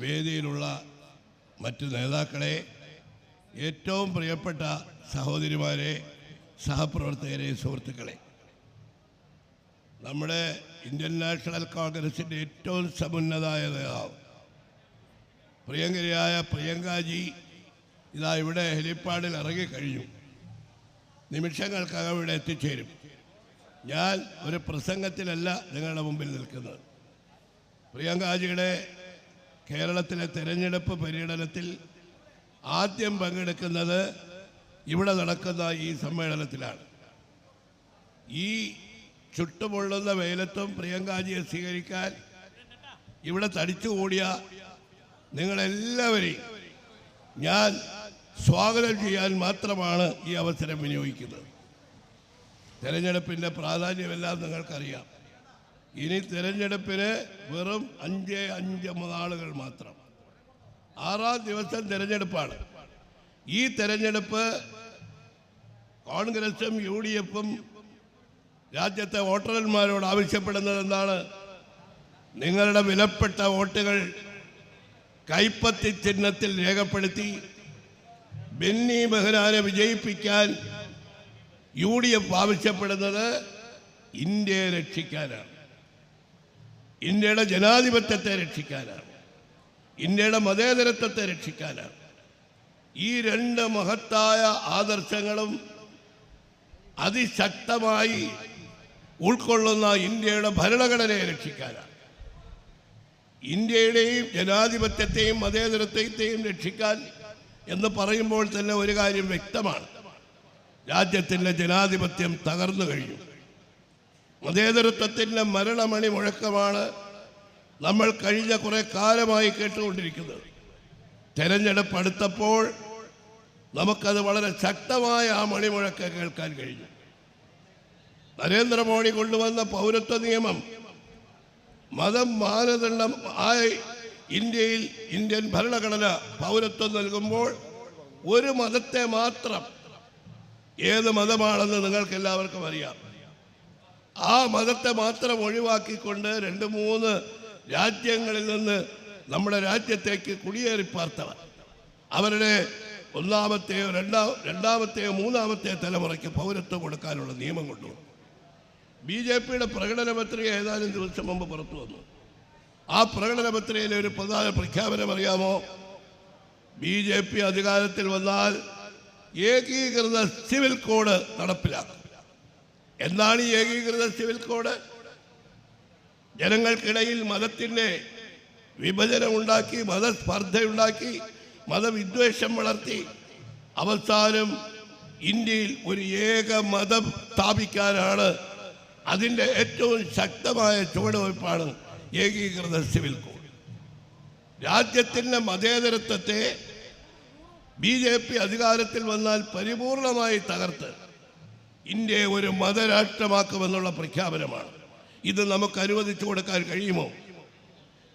വേദിയിലുള്ള മറ്റു നേതാക്കളെ ഏറ്റവും പ്രിയപ്പെട്ട സഹോദരിമാരെ സഹപ്രവർത്തകരെ സുഹൃത്തുക്കളെ. നമ്മുടെ ഇന്ത്യൻ നാഷണൽ കോൺഗ്രസിന്റെ ഏറ്റവും സമുന്നതായ നേതാവ് പ്രിയങ്കരിയായ പ്രിയങ്കാജി ഇതാ ഇവിടെ ഹെലിപ്പാഡിൽ ഇറങ്ങിക്കഴിഞ്ഞു നിമിഷങ്ങൾക്കകം ഇവിടെ എത്തിച്ചേരും. ഞാൻ ഒരു പ്രസംഗത്തിലല്ല നിങ്ങളുടെ മുമ്പിൽ നിൽക്കുന്നത്. പ്രിയങ്കാജിയുടെ കേരളത്തിലെ തെരഞ്ഞെടുപ്പ് പര്യടനത്തിൽ ആദ്യം പങ്കെടുക്കുന്നത് ഇവിടെ നടക്കുന്ന ഈ സമ്മേളനത്തിലാണ്. ഈ ചുട്ടുപൊള്ളുന്ന വെയിലത്തും പ്രിയങ്കാജിയെ സ്വീകരിക്കാൻ ഇവിടെ തടിച്ചുകൂടിയ നിങ്ങളെല്ലാവരെയും ഞാൻ സ്വാഗതം ചെയ്യാൻ മാത്രമാണ് ഈ അവസരം വിനിയോഗിക്കുന്നത്. തെരഞ്ഞെടുപ്പിന്റെ പ്രാധാന്യമെല്ലാം നിങ്ങൾക്കറിയാം. ഇനി തെരഞ്ഞെടുപ്പിന് വെറും അഞ്ച് അഞ്ച് നാളുകൾ മാത്രം. ആറാം ദിവസം തിരഞ്ഞെടുപ്പാണ്. ഈ തിരഞ്ഞെടുപ്പ് കോൺഗ്രസും യു ഡി എഫും രാജ്യത്തെ വോട്ടർമാരോട് ആവശ്യപ്പെടുന്നത് എന്താണ്? നിങ്ങളുടെ വിലപ്പെട്ട വോട്ടുകൾ കൈപ്പത്തി ചിഹ്നത്തിൽ രേഖപ്പെടുത്തി ബെന്നി ബെഹ്റാനെ വിജയിപ്പിക്കാൻ യു ഡി എഫ് ആവശ്യപ്പെടുന്നത് ഇന്ത്യയെ രക്ഷിക്കാനാണ്. ഇന്ത്യയുടെ ജനാധിപത്യത്തെ രക്ഷിക്കാനാണ്. ഇന്ത്യയുടെ മതേതരത്വത്തെ രക്ഷിക്കാനാണ്. ഈ രണ്ട് മഹത്തായ ആദർശങ്ങളും അതിശക്തമായി ഉൾക്കൊള്ളുന്ന ഇന്ത്യയുടെ ഭരണഘടനയെ രക്ഷിക്കാനാണ്. ഇന്ത്യയുടെയും ജനാധിപത്യത്തെയും മതേതരത്വത്തെയും രക്ഷിക്കാൻ എന്ന് പറയുമ്പോൾ തന്നെ ഒരു കാര്യം വ്യക്തമാണ്. രാജ്യത്തിന്റെ ജനാധിപത്യം തകർന്നു കഴിഞ്ഞു. മതേതരത്വത്തിന്റെ മരണമണി മുഴക്കമാണ് നമ്മൾ കഴിഞ്ഞ കുറെ കാലമായി കേട്ടുകൊണ്ടിരിക്കുന്നത്. തെരഞ്ഞെടുപ്പ് അടുത്തപ്പോൾ നമുക്കത് വളരെ ശക്തമായ ആ മണിമുഴക്കം കേൾക്കാൻ കഴിഞ്ഞു. നരേന്ദ്രമോദി കൊണ്ടുവന്ന പൗരത്വ നിയമം മതം മാനദണ്ഡം ആയി ഇന്ത്യയിൽ ഇന്ത്യൻ ഭരണഘടന പൗരത്വം നൽകുമ്പോൾ ഒരു മതത്തെ മാത്രം ഏത് മതമാണെന്ന് നിങ്ങൾക്ക് എല്ലാവർക്കും അറിയാം. ആ മതത്തെ മാത്രം ഒഴിവാക്കിക്കൊണ്ട് രണ്ട് മൂന്ന് രാജ്യങ്ങളിൽ നിന്ന് നമ്മുടെ രാജ്യത്തേക്ക് കുടിയേറിപ്പാർത്തവർ അവരുടെ ഒന്നാമത്തെയോ രണ്ടാ രണ്ടാമത്തെയോ മൂന്നാമത്തെയോ തലമുറയ്ക്ക് പൗരത്വം കൊടുക്കാനുള്ള നിയമം കൊണ്ടുവന്നു. ബി ജെ പിയുടെ പ്രകടന പത്രിക ഏതാനും ദിവസം മുമ്പ് പുറത്തു വന്നു. ആ പ്രകടന പത്രികയിലെ ഒരു പ്രധാന പ്രഖ്യാപനം അറിയാമോ? ബി ജെ പി അധികാരത്തിൽ വന്നാൽ ഏകീകൃത സിവിൽ കോഡ് നടപ്പിലാക്കും. എന്താണ് ഈ ഏകീകൃത സിവിൽ കോഡ്? ജനങ്ങൾക്കിടയിൽ മതത്തിന്റെ വിഭജനമുണ്ടാക്കി മതസ്പർദ്ധയുണ്ടാക്കി മതവിദ്വേഷം വളർത്തി അവസാനം ഇന്ത്യയിൽ ഒരു ഏക മതം സ്ഥാപിക്കാനാണ് അതിന്റെ ഏറ്റവും ശക്തമായ ചുവടുവയ്പ്പാണ് ഏകീകൃത സിവിൽ കോഡ്. രാജ്യത്തിന്റെ മതേതരത്വത്തെ ബി ജെ പി അധികാരത്തിൽ വന്നാൽ പരിപൂർണമായി തകർത്ത് ഇന്ത്യയെ ഒരു മതരാഷ്ട്രമാക്കുമെന്നുള്ള പ്രഖ്യാപനമാണ്. ഇത് നമുക്ക് അനുവദിച്ചു കൊടുക്കാൻ കഴിയുമോ?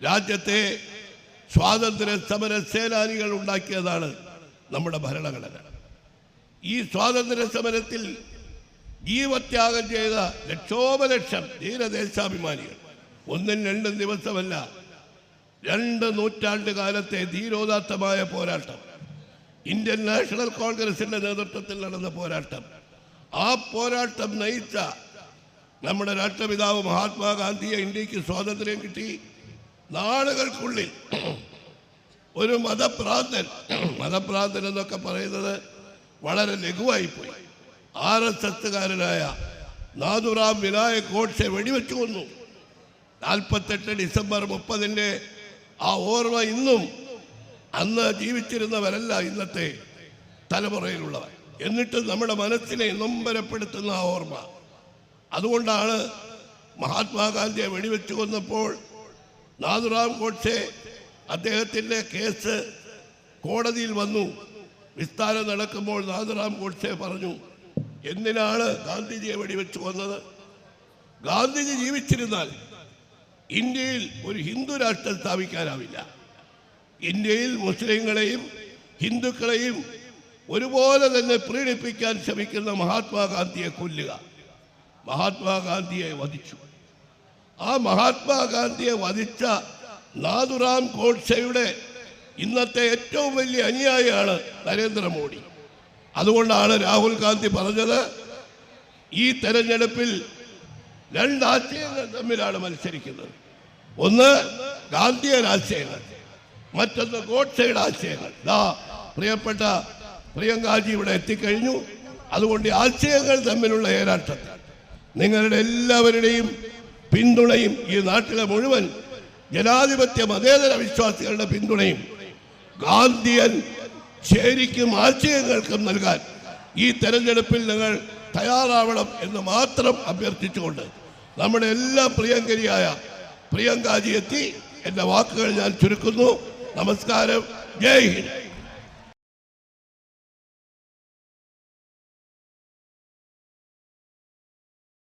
രാജ്യത്തെ സ്വാതന്ത്ര്യ സമര സേനാനികൾ ഉണ്ടാക്കിയതാണ് നമ്മുടെ ഭരണഘടന. ഈ സ്വാതന്ത്ര്യ സമരത്തിൽ ജീവത്യാഗം ചെയ്ത ലക്ഷോപലക്ഷം ധീരദേശാഭിമാനികൾ ഒന്നും രണ്ടും ദിവസമല്ല രണ്ട് നൂറ്റാണ്ട് കാലത്തെ ധീരോദാത്തമായ പോരാട്ടം ഇന്ത്യൻ നാഷണൽ കോൺഗ്രസിന്റെ നേതൃത്വത്തിൽ നടന്ന പോരാട്ടം ആ പോരാട്ടം നയിച്ച നമ്മുടെ രാഷ്ട്രപിതാവ് മഹാത്മാഗാന്ധിയെ ഇന്ത്യയ്ക്ക് സ്വാതന്ത്ര്യം കിട്ടി. നാളുകൾക്കുള്ളിൽ ഒരു മതഭ്രാന്തൻ മതഭ്രാന്തൻ എന്നൊക്കെ പറയുന്നത് വളരെ ലഘുവായിപ്പോയി. ആർ എസ് എസ്സുകാരനായ നാദുറാം വിനായക് ഗോഡ്സെ വെടിവെച്ചു കൊന്നു. നാൽപ്പത്തെട്ട് ഡിസംബർ മുപ്പതിന്റെ ആ ഓർമ്മ ഇന്നും അന്ന് ജീവിച്ചിരുന്നവരല്ല ഇന്നത്തെ തലമുറയിലുള്ളവർ. എന്നിട്ട് നമ്മുടെ മനസ്സിനെ നൊമ്പരപ്പെടുത്തുന്ന ആ ഓർമ്മ. അതുകൊണ്ടാണ് മഹാത്മാഗാന്ധിയെ വെടിവെച്ചു കൊന്നപ്പോൾ നാഥുറാം ഗോഡ്സെ അദ്ദേഹത്തിന്റെ കേസ് കോടതിയിൽ വന്നു. വിസ്താരം നടക്കുമ്പോൾ നാഥുറാം ഗോഡ്സെ പറഞ്ഞു എന്തിനാണ് ഗാന്ധിജിയെ വെടിവെച്ചു കൊന്നത്? ഗാന്ധിജി ജീവിച്ചിരുന്നാൽ ഇന്ത്യയിൽ ഒരു ഹിന്ദു രാഷ്ട്രം സ്ഥാപിക്കാനാവില്ല. ഇന്ത്യയിൽ മുസ്ലിങ്ങളെയും ഹിന്ദുക്കളെയും ഒരുപോലെ തന്നെ പ്രീണിപ്പിക്കാൻ ശ്രമിക്കുന്ന മഹാത്മാഗാന്ധിയെ കൊല്ലുക. മഹാത്മാഗാന്ധിയെ വധിച്ചു. ആ മഹാത്മാഗാന്ധിയെ വധിച്ച നാദുറാം ഗോഡ്സെയുടെ ഇന്നത്തെ ഏറ്റവും വലിയ അനുയായിയാണ് നരേന്ദ്രമോദി. അതുകൊണ്ടാണ് രാഹുൽ ഗാന്ധി പറഞ്ഞത് ഈ തെരഞ്ഞെടുപ്പിൽ രണ്ട് ആശയങ്ങൾ തമ്മിലാണ് മത്സരിക്കുന്നത്. ഒന്ന് ഗാന്ധിയൻ ആശയങ്ങൾ മറ്റൊന്ന് ഗോഡ്സെയുടെ ആശയങ്ങൾ. ദാ പ്രിയപ്പെട്ട പ്രിയങ്കാജി ഇവിടെ എത്തിക്കഴിഞ്ഞു. അതുകൊണ്ട് ആശയങ്ങൾ തമ്മിലുള്ള ഏരാട്ടത്തിൽ നിങ്ങളുടെ എല്ലാവരുടെയും പിന്തുണയും ഈ നാട്ടിലെ മുഴുവൻ ജനാധിപത്യ മതേതര വിശ്വാസികളുടെ പിന്തുണയും ഗാന്ധിയൻ ശരിക്കും ആശയങ്ങൾക്കും നൽകാൻ ഈ തെരഞ്ഞെടുപ്പിൽ നിങ്ങൾ തയ്യാറാവണം എന്ന് മാത്രം അഭ്യർത്ഥിച്ചുകൊണ്ട് നമ്മുടെ എല്ലാ പ്രിയങ്കരിയായ പ്രിയങ്കാജി എത്തി. എന്റെ വാക്കുകൾ ഞാൻ ചുരുക്കുന്നു. നമസ്കാരം. ജയ് ഹിന്ദ്.